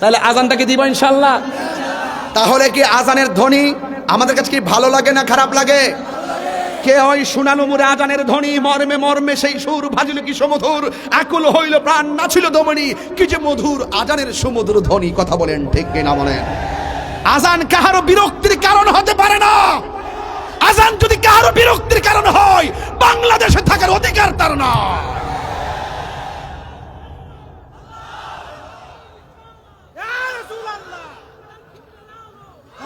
তাহলে আজানটাকে দিব ইনশাল্লাহ তাহলে কি আজানের ধ্বনি আমাদের কাছে কি ভালো লাগে না খারাপ লাগে? কে ওই শুনানো মুরে আজানের ধ্বনি, মর্মে মর্মে সেই সুর ভাজিল কি সমধুর, আকুল হইল প্রাণ, নাছিল দমনি, কি যে মধুর আজানের সমুদ্র ধ্বনি, কথা বলেন ঠিক কিনা বলেন আজান কাহারও বিরক্তির কারণ হতে পারে না। আজান যদি কাহারও বিরক্তির কারণ হয় বাংলাদেশে থাকার অধিকার তার না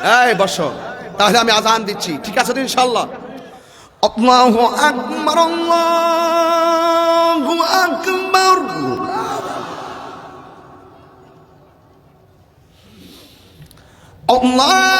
এই, বস। তাহলে আমি আজান দিচ্ছি। ঠিক আছে তো ইনশাল্লাহ আল্লাহু আকবার আল্লাহু আকবার। আল্লাহু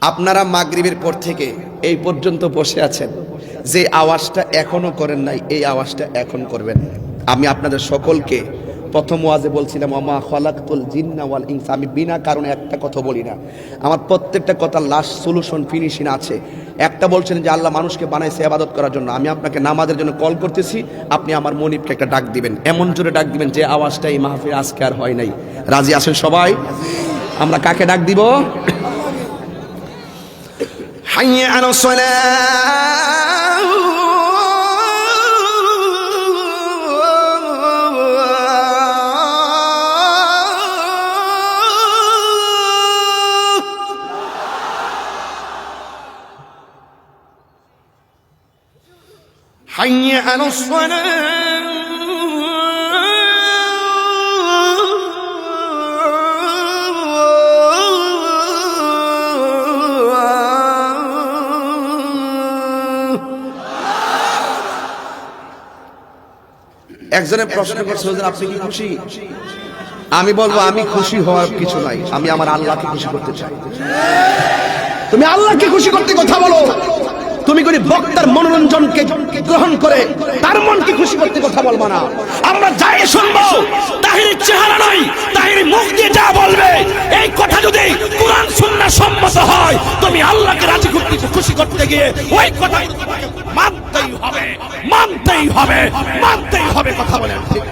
আপনারা মাগরিবের পর থেকে এই পর্যন্ত বসে আছেন। যে আওয়াজটা এখনও করেন নাই, এই আওয়াজটা এখন করবেন। আমি আপনাদের সকলকে প্রথম ওয়াজে বলছিলাম আমা খলাকতুল জিন্না ওয়াল ইনস। আমি বিনা কারণে একটা কথা বলি না। আমার প্রত্যেকটা কথা লাস্ট সলিউশন ফিনিশিং আছে। একটা বলছেন যে, আল্লাহ মানুষকে বানাইছে আবাদত করার জন্য। আমি আপনাকে নামাজের জন্য কল করতেছি। আপনি আমার মনিবকে একটা ডাক দিবেন। এমন জোরে ডাক দিবেন যে, আওয়াজটা এই মাহফিল আজকে আর হয় নাই। রাজি আছেন সবাই? আমরা কাকে ডাক দিব? حي على الصلاة. حي على الصلاة. একজনের প্রশ্ন করছে যে আপনি কি খুশি? আমি বলব আমি খুশি হওয়ার কিছু নাই। আমি আমার আল্লাহকে খুশি করতে চাই। তুমি আল্লাহকে খুশি করতে কথা বলো। তুমি কোন বক্তার মনোরঞ্জনকে গ্রহণ করে তার মনকে খুশি করতে কথা বলব না। আমরা যাই শুনব তাহির চেহারা নাই তাহির মুখ দিয়ে যা বলবে এই কথা যদি কোরআন সুন্নাহ সম্মত হয়। তুমি আল্লাহকে রাজি করতে, খুশি করতে গিয়ে ওই কথা মানতেই হবে মানতেই হবে মানতেই হবে, কথা বলেন ঠিক।